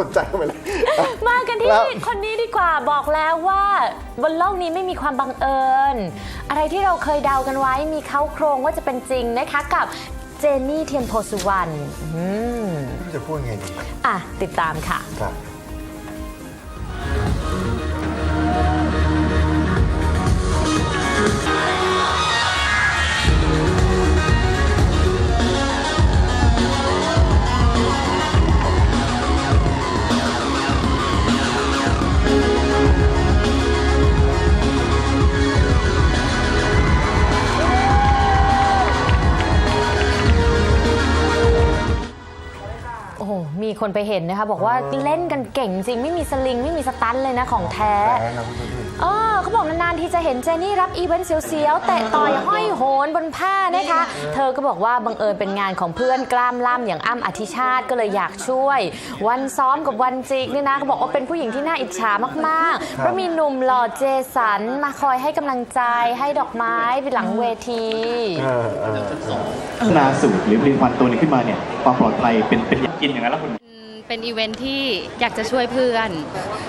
สนใจเข้าไปเลยอะมากันที่แล้วคนนี้ดีกว่าบอกแล้วว่าบนโลกนี้ไม่มีความบังเอิญ อะไรที่เราเคยเดากันไว้มีเขาโครงว่าจะเป็นจริงนะคะกับเจนนี่เทียนโพสุวรรณอืมไม่รู้จะพูดไงดีอะติดตามค่ะ ครับ มีคนไปเห็นนะคะ บอกว่าเล่นกันเก่งจริง ไม่มีสลิง ไม่มีสตันเลยนะของแท้แต่นะคุณผู้ชมเออเขาบอกนานๆที่จะเห็นเจนี่รับอีเวนต์เสียวๆแต่ต่อยห้อยโหนบนผ้านะคะ เธอก็บอกว่าบังเอิญเป็นงานของเพื่อนกล้ามล่ำอย่างอ้ำอธิชาติก็เลยอยากช่วย วันซ้อมกับวันจริงเนี่ยนะเขาบอกว่าเป็นผู้หญิงที่น่าอิจฉามากๆเพราะมีหนุ่มหล่อเจสันมาคอยให้กำลังใจให้ดอกไม้ไปหลังเวทีเออเออเออพัฒนาสูตรหรือผลิตภัณฑ์ตัวนี้ขึ้นมาเนี่ยความปลอดภัยเป็นเป็น กินอย่างนั้นแล้วคุณเป็นอีเวนท์ที่อยากจะช่วยเพื่อน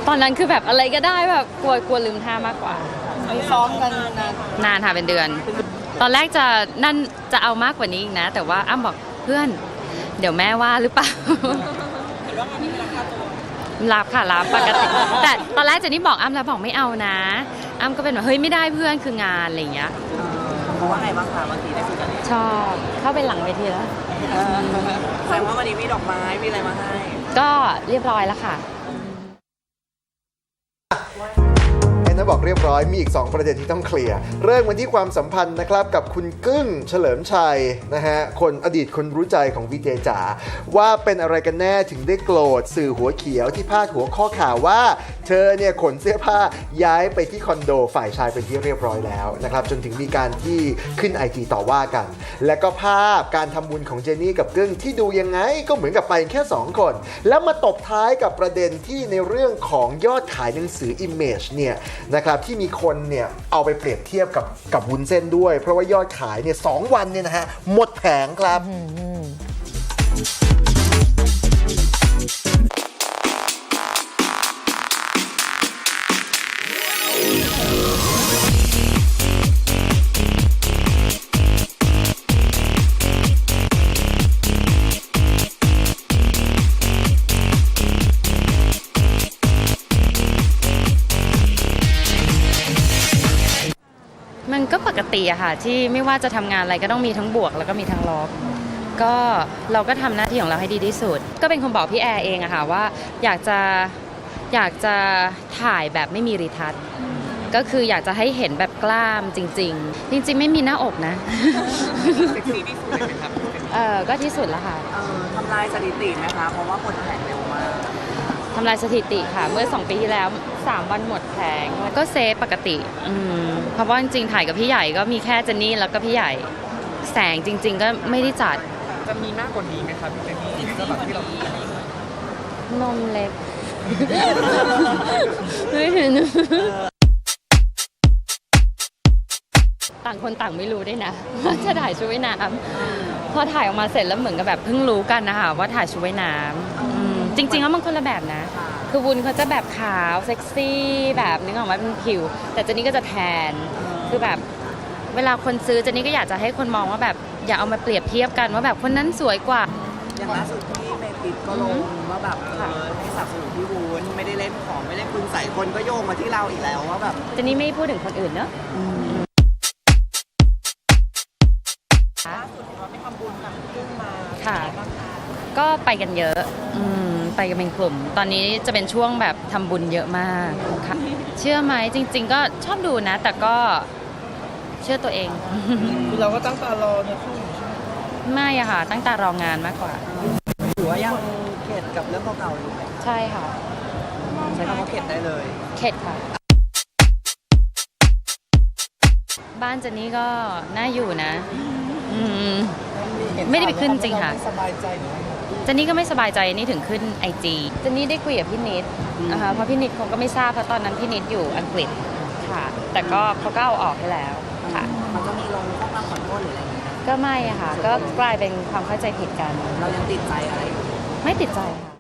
ตอนนั้นคือแบบอะไรก็ได้แบบกลัวกลัวลืมท่ามากกว่าซ้อมกันนานนานค่ะเป็นเดือน ตอนแรกจะนั่นจะเอามากกว่านี้อีกนะ แต่ว่าอ้ำบอกเพื่อน เดี๋ยวแม่ว่าหรือเปล่ารับค่ะรับปกติแต่ตอนแรกเจนนี่บอกอ้ำแล้วบอกไม่เอานะ อ้ำก็เป็นแบบเฮ้ยไม่ได้เพื่อนคืองานอะไรอย่างเงี้ย เพราะว่าไงบ้างคะบางทีได้คุยกันเนี่ยชอบเข้าไปหลังเวทีแล้ว แสดงว่าวันนี้มีดอกไม้มีอะไรมาให้ ก็เรียบร้อยแล้วค่ะ ไอ้บอกเรียบร้อยมีอีก 2 ประเด็นที่ต้องเคลียร์เริ่มกันที่ความสัมพันธ์นะครับกับคุณกึ้งเฉลิมชัยนะฮะคนอดีตคนรู้ใจของวีเจจ๋าว่าเป็นอะไรกันแน่ถึงได้โกรธสื่อหัวเขียวที่พาดหัวข้อข่าวว่า เธอเนี่ยขนเสื้อผ้าย้ายไปที่คอนโดฝ่ายชายเป็นที่เรียบร้อยแล้วนะครับจนถึงมีการที่ขึ้นไอจีต่อว่ากัน และก็ภาพการทำบุญของเจนี่กับกึ้งที่ดูยังไงก็เหมือนกับไปแค่ 2 คน แล้วมาตบท้ายกับประเด็นที่ในเรื่องของยอดขายหนังสือ Image เนี่ยนะครับที่มีคนเนี่ยเอาไปเปรียบเทียบกับกับวุ้นเส้นด้วย เพราะว่ายอดขายเนี่ยสองวันเนี่ยนะฮะหมดแผงครับ ปกติอะค่ะที่ไม่ว่าจะทำงานอะไรก็ต้องมีทั้งบวกแล้วก็มีทั้งลบก็เราก็ทำหน้าที่ของเราให้ดีที่สุด ก็เป็นคนบอกพี่แอร์เองอะค่ะว่าอยากจะอยากจะถ่ายแบบไม่มีรีทัชก็คืออยากจะให้เห็นแบบกล้ามจริง ๆ จริง ๆ ไม่มีหน้าอกนะเซ็กซี่ที่สุดเลยไหมครับเออก็ที่สุดแล้วค่ะเออทำลายสถิติไหมคะเพราะว่าคนแข่งเร็วมาก ทำลายสถิติค่ะ เมื่อ 2 ปีที่แล้ว 3 วันหมดแผงก็เซฟปกติอืมเพราะว่าจริงๆถ่ายกับพี่ใหญ่ก็มีแค่เจนนี่แล้วก็พี่ใหญ่ แสงจริง ๆ ก็ไม่ได้จัดจะมีมากกว่านี้ไหมครับพี่เจนนี่ก็แบบที่เรานมเล็กไม่เห็นต่างคนต่างไม่รู้ด้วยนะว่าจะถ่ายชุดว่ายน้ำพอถ่ายออกมาเสร็จแล้วเหมือนกับแบบเพิ่งรู้กันนะคะว่าถ่ายชุดว่ายน้ำอืม จริง ๆ แล้วมันคนละแบบนะ คือวุ้นเขาจะแบบขาวเซ็กซี่แบบนึกออกไหมาเป็นผิว แต่เจนนี่ก็จะแทน คือแบบเวลาคนซื้อเจนนี่ก็อยากจะให้คนมองว่าแบบอย่าเอามาเปรียบเทียบกันว่าแบบคนนั้นสวยกว่า อย่างล่าสุดที่เมติดก็ลงว่าแบบเออให้สนับสนุนพี่วุ้นไม่ได้เล่นของไม่เล่นคุณใส่คนก็โยงมาที่เราอีกแล้วว่าแบบเจนนี่ไม่พูดถึงคนอื่นเนอะล่าสุดเราไปทำบุญกับขึ้นมาค่ะ ก็ไปกันเยอะ อืม ไปกันเป็นกลุ่ม ตอนนี้จะเป็นช่วงแบบทำบุญเยอะมากค่ะเชื่อไหมจริง ๆ ก็ชอบดูนะ แต่ก็เชื่อตัวเอง คือเราก็ตั้งตารอในคู่อยู่ใช่ไหมไม่อะค่ะ ตั้งตารองานมากกว่าหรือว่ายังเข็ดกับเรื่องเก่าๆอยู่ไหมใช่ค่ะใช้คำว่าเข็ดได้เลยเข็ดค่ะ บ้านเจนนี่ก็น่าอยู่นะ อืมไม่ได้ไปขึ้นจริงค่ะสบายใจหรือ เจนนี่ก็ไม่สบายใจนี่ถึงขึ้นไอจีเจนนี่ได้คุยกับพี่นิดนะคะเพราะพี่นิดเขาก็ไม่ทราบเพราะตอนนั้นพี่นิดอยู่อังกฤษค่ะ แต่ก็เขาก็เอาออกให้แล้วค่ะมันก็มีลงข้อความขอโทษหรืออะไรอย่างเงี้ยก็ไม่อะค่ะ ก็กลายเป็นความเข้าใจผิดกัน เรายังติดใจอะไรอยู่ไม่ติดใจค่ะ